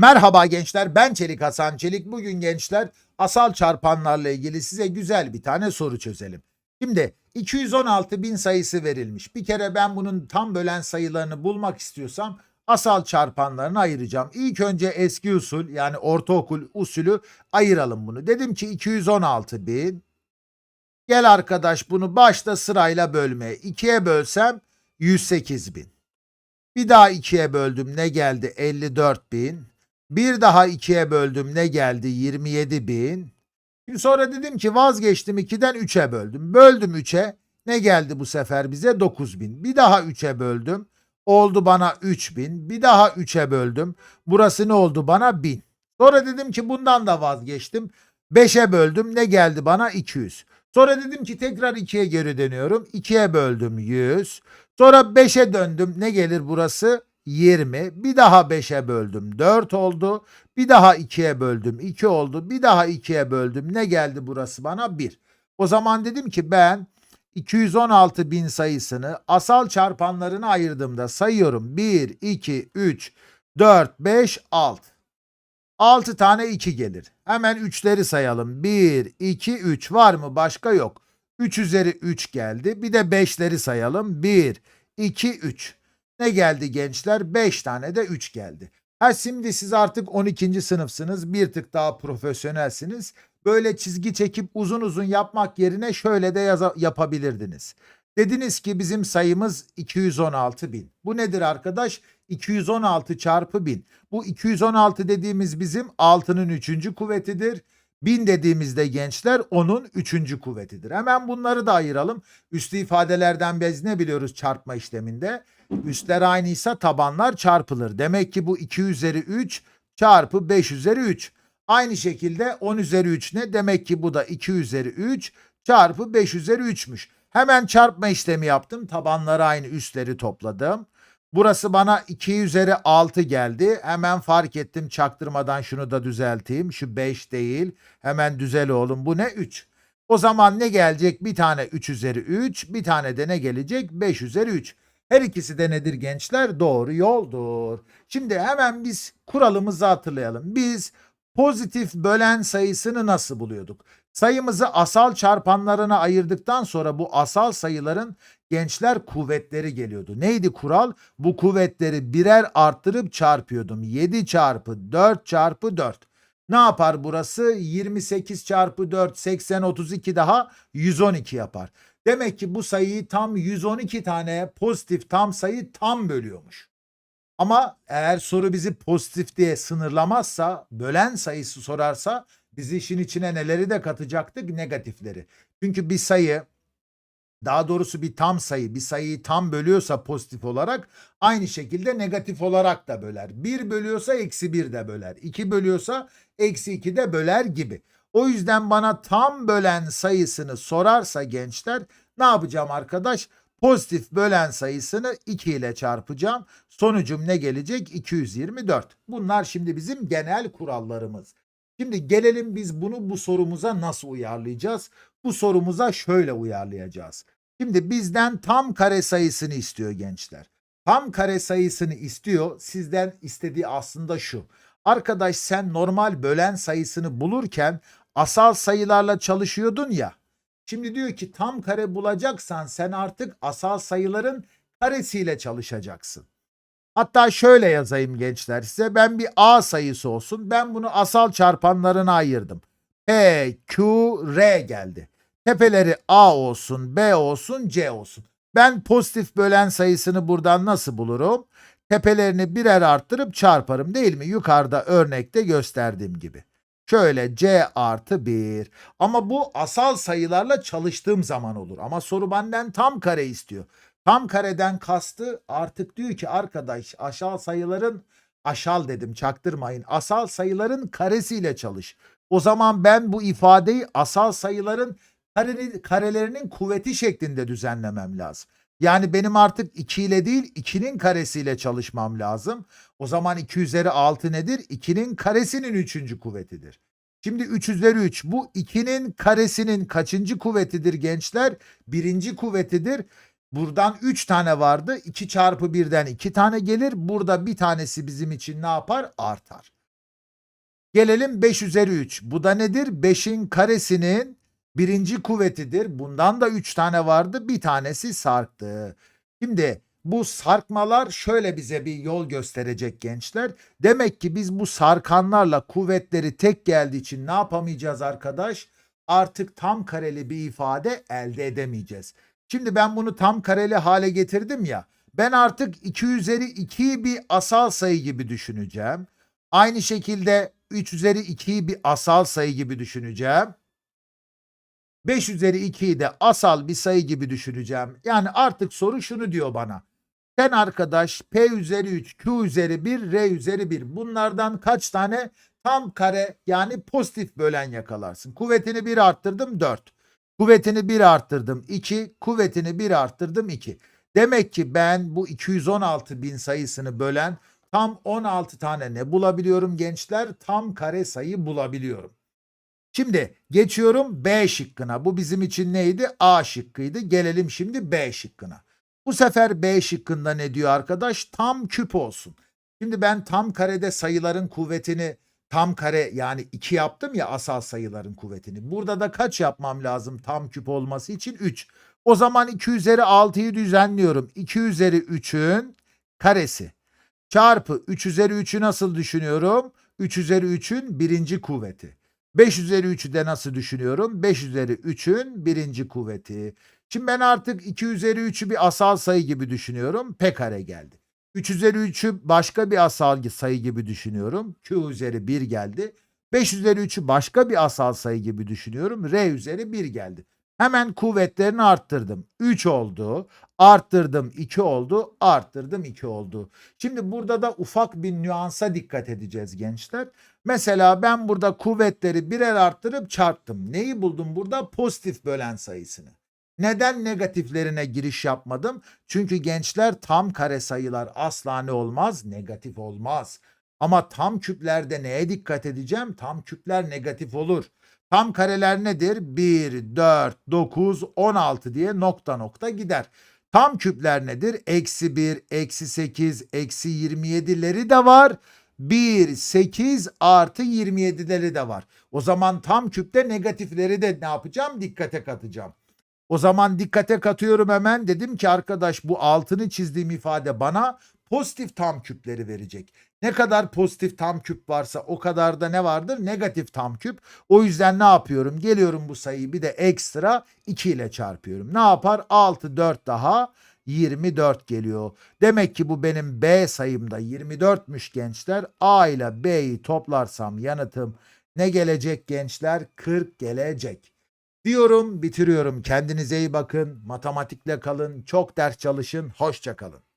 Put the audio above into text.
Merhaba gençler ben Çelik Hasan Çelik. Bugün gençler asal çarpanlarla ilgili size güzel bir tane soru çözelim. Şimdi 216 bin sayısı verilmiş. Bir kere ben bunun tam bölen sayılarını bulmak istiyorsam asal çarpanlarını ayıracağım. İlk önce eski usul yani ortaokul usulü ayıralım bunu. Dedim ki 216 bin. Gel arkadaş bunu başta sırayla bölmeye. 2'ye bölsem 108 bin. Bir daha 2'ye böldüm ne geldi? 54 bin. Bir daha 2'ye böldüm ne geldi? 27 bin. Şimdi sonra dedim ki vazgeçtim 2'den 3'e böldüm. Böldüm 3'e. Ne geldi bu sefer bize? 9 bin. Bir daha 3'e böldüm. Oldu bana 3 bin. Bir daha 3'e böldüm. Burası ne oldu bana? 1000. Sonra dedim ki bundan da vazgeçtim. 5'e böldüm. Ne geldi bana? 200. Sonra dedim ki tekrar 2'ye geri dönüyorum. 2'ye böldüm 100. Sonra 5'e döndüm. Ne gelir burası? 20. Bir daha 5'e böldüm 4 oldu. Bir daha 2'ye böldüm 2 oldu. Bir daha 2'ye böldüm. Ne geldi burası bana? 1. O zaman dedim ki ben 216 bin sayısını asal çarpanlarına ayırdığımda sayıyorum. 1, 2, 3, 4, 5, 6. 6 tane 2 gelir. Hemen 3'leri sayalım. 1, 2, 3 var mı? Başka yok. 3 üzeri 3 geldi. Bir de 5'leri sayalım. 1, 2, 3. Ne geldi gençler? 5 tane de 3 geldi. Ha şimdi siz artık 12. sınıfsınız. Bir tık daha profesyonelsiniz. Böyle çizgi çekip uzun uzun yapmak yerine şöyle de yaza- yapabilirdiniz. Dediniz ki bizim sayımız 216 bin. Bu nedir arkadaş? 216 çarpı 1000. Bu 216 dediğimiz bizim 6'nın 3. kuvvetidir. 1000 dediğimizde gençler onun 3. kuvvetidir. Hemen bunları da ayıralım. Üstü ifadelerden biz ne biliyoruz çarpma işleminde? Üstler aynıysa tabanlar çarpılır. Demek ki bu 2 üzeri 3 çarpı 5 üzeri 3. Aynı şekilde 10 üzeri 3 ne? Demek ki bu da 2 üzeri 3 çarpı 5 üzeri 3'müş. Hemen çarpma işlemi yaptım. Tabanları aynı üstleri topladım. Burası bana 2 üzeri 6 geldi. Hemen fark ettim çaktırmadan şunu da düzelteyim. Şu 5 değil. Hemen düzel oğlum. Bu ne? 3. O zaman ne gelecek? Bir tane 3 üzeri 3. Bir tane de ne gelecek? 5 üzeri 3. Her ikisi de nedir gençler? Doğru yoldur. Şimdi hemen biz kuralımızı hatırlayalım. Biz pozitif bölen sayısını nasıl buluyorduk? Sayımızı asal çarpanlarına ayırdıktan sonra bu asal sayıların gençler kuvvetleri geliyordu. Neydi kural? Bu kuvvetleri birer arttırıp çarpıyordum. 7 çarpı 4 çarpı 4. Ne yapar burası? 28 çarpı 4 80 32 daha 112 yapar. Demek ki bu sayıyı tam 112 tane pozitif tam sayı tam bölüyormuş. Ama eğer soru bizi pozitif diye sınırlamazsa, bölen sayısı sorarsa bizi işin içine neleri de katacaktık? Negatifleri. Çünkü bir sayı daha doğrusu bir tam sayı bir sayıyı tam bölüyorsa pozitif olarak aynı şekilde negatif olarak da böler. 1 bölüyorsa eksi 1 de böler. 2 bölüyorsa eksi 2 de böler gibi. O yüzden bana tam bölen sayısını sorarsa gençler ne yapacağım arkadaş? Pozitif bölen sayısını 2 ile çarpacağım. Sonucum ne gelecek? 224. Bunlar şimdi bizim genel kurallarımız. Şimdi gelelim biz bunu bu sorumuza nasıl uyarlayacağız? Bu sorumuza şöyle uyarlayacağız. Şimdi bizden tam kare sayısını istiyor gençler. Tam kare sayısını istiyor. Sizden istediği aslında şu. Arkadaş sen normal bölen sayısını bulurken asal sayılarla çalışıyordun ya. Şimdi diyor ki tam kare bulacaksan sen artık asal sayıların karesiyle çalışacaksın. Hatta şöyle yazayım gençler size. Ben bir A sayısı olsun. Ben bunu asal çarpanlarına ayırdım. P, Q, R geldi. Tepeleri A olsun, B olsun, C olsun. Ben pozitif bölen sayısını buradan nasıl bulurum? Tepelerini birer arttırıp çarparım değil mi? Yukarıda örnekte gösterdiğim gibi. Şöyle C artı 1. Ama bu asal sayılarla çalıştığım zaman olur. Ama soru benden tam kare istiyor. Tam kareden kastı artık diyor ki arkadaş aşağı sayıların aşal dedim çaktırmayın. Asal sayıların karesiyle çalış. O zaman ben bu ifadeyi asal sayıların karelerinin kuvveti şeklinde düzenlemem lazım. Yani benim artık 2 ile değil 2'nin karesiyle çalışmam lazım. O zaman 2 üzeri 6 nedir? 2'nin karesinin 3. kuvvetidir. Şimdi 3 üzeri 3 bu 2'nin karesinin kaçıncı kuvvetidir gençler? Birinci kuvvetidir. Buradan 3 tane vardı. 2 çarpı 1'den 2 tane gelir. Burada bir tanesi bizim için ne yapar? Artar. Gelelim 5 üzeri 3. Bu da nedir? 5'in karesinin birinci kuvvetidir. Bundan da 3 tane vardı. Bir tanesi sarktı. Şimdi bu sarkmalar şöyle bize bir yol gösterecek gençler. Demek ki biz bu sarkanlarla kuvvetleri tek geldiği için ne yapamayacağız arkadaş? Artık tam kareli bir ifade elde edemeyeceğiz. Şimdi ben bunu tam kareli hale getirdim ya. Ben artık 2 üzeri 2'yi bir asal sayı gibi düşüneceğim. Aynı şekilde 3 üzeri 2'yi bir asal sayı gibi düşüneceğim. 5 üzeri 2'yi de asal bir sayı gibi düşüneceğim. Yani artık soru şunu diyor bana. Sen arkadaş P üzeri 3, Q üzeri 1, R üzeri 1 bunlardan kaç tane tam kare yani pozitif bölen yakalarsın? Kuvvetini 1 arttırdım 4. Kuvvetini 1 arttırdım 2. Kuvvetini 1 arttırdım 2. Demek ki ben bu 216 bin sayısını bölen tam 16 tane ne bulabiliyorum gençler? Tam kare sayı bulabiliyorum. Şimdi geçiyorum B şıkkına. Bu bizim için neydi? A şıkkıydı. Gelelim şimdi B şıkkına. Bu sefer B şıkkında ne diyor arkadaş? Tam küp olsun. Şimdi ben tam karede sayıların kuvvetini tam kare yani 2 yaptım ya asal sayıların kuvvetini. Burada da kaç yapmam lazım tam küp olması için? 3. O zaman 2 üzeri 6'yı düzenliyorum. 2 üzeri 3'ün karesi çarpı 3 üzeri 3'ü nasıl düşünüyorum? 3 üzeri 3'ün birinci kuvveti. 5 üzeri 3'ü de nasıl düşünüyorum? 5 üzeri 3'ün birinci kuvveti. Şimdi ben artık 2 üzeri 3'ü bir asal sayı gibi düşünüyorum. P kare geldi. 3 üzeri 3'ü başka bir asal sayı gibi düşünüyorum. Q üzeri 1 geldi. 5 üzeri 3'ü başka bir asal sayı gibi düşünüyorum. R üzeri 1 geldi. Hemen kuvvetlerini arttırdım. 3 oldu. Arttırdım 2 oldu. Arttırdım 2 oldu. Şimdi burada da ufak bir nüansa dikkat edeceğiz gençler. Mesela ben burada kuvvetleri birer arttırıp çarptım. Neyi buldum burada? Pozitif bölen sayısını. Neden negatiflerine giriş yapmadım? Çünkü gençler tam kare sayılar asla ne olmaz? Negatif olmaz. Ama tam küplerde neye dikkat edeceğim? Tam küpler negatif olur. Tam kareler nedir? 1, 4, 9, 16 diye nokta nokta gider. Tam küpler nedir? Eksi 1, eksi 8, eksi 27'leri de var. 1, 8 artı 27'leri de var. O zaman tam küpte negatifleri de ne yapacağım? Dikkate katacağım. O zaman dikkate katıyorum hemen. Dedim ki arkadaş bu altını çizdiğim ifade bana pozitif tam küpleri verecek. Ne kadar pozitif tam küp varsa o kadar da ne vardır? Negatif tam küp. O yüzden ne yapıyorum? Geliyorum bu sayıyı bir de ekstra 2 ile çarpıyorum. Ne yapar? 6 4 daha 24 geliyor. Demek ki bu benim B sayımda 24'müş gençler. A ile B'yi toplarsam yanıtım ne gelecek gençler? 40 gelecek. Diyorum bitiriyorum. Kendinize iyi bakın. Matematikle kalın. Çok ders çalışın. Hoşça kalın.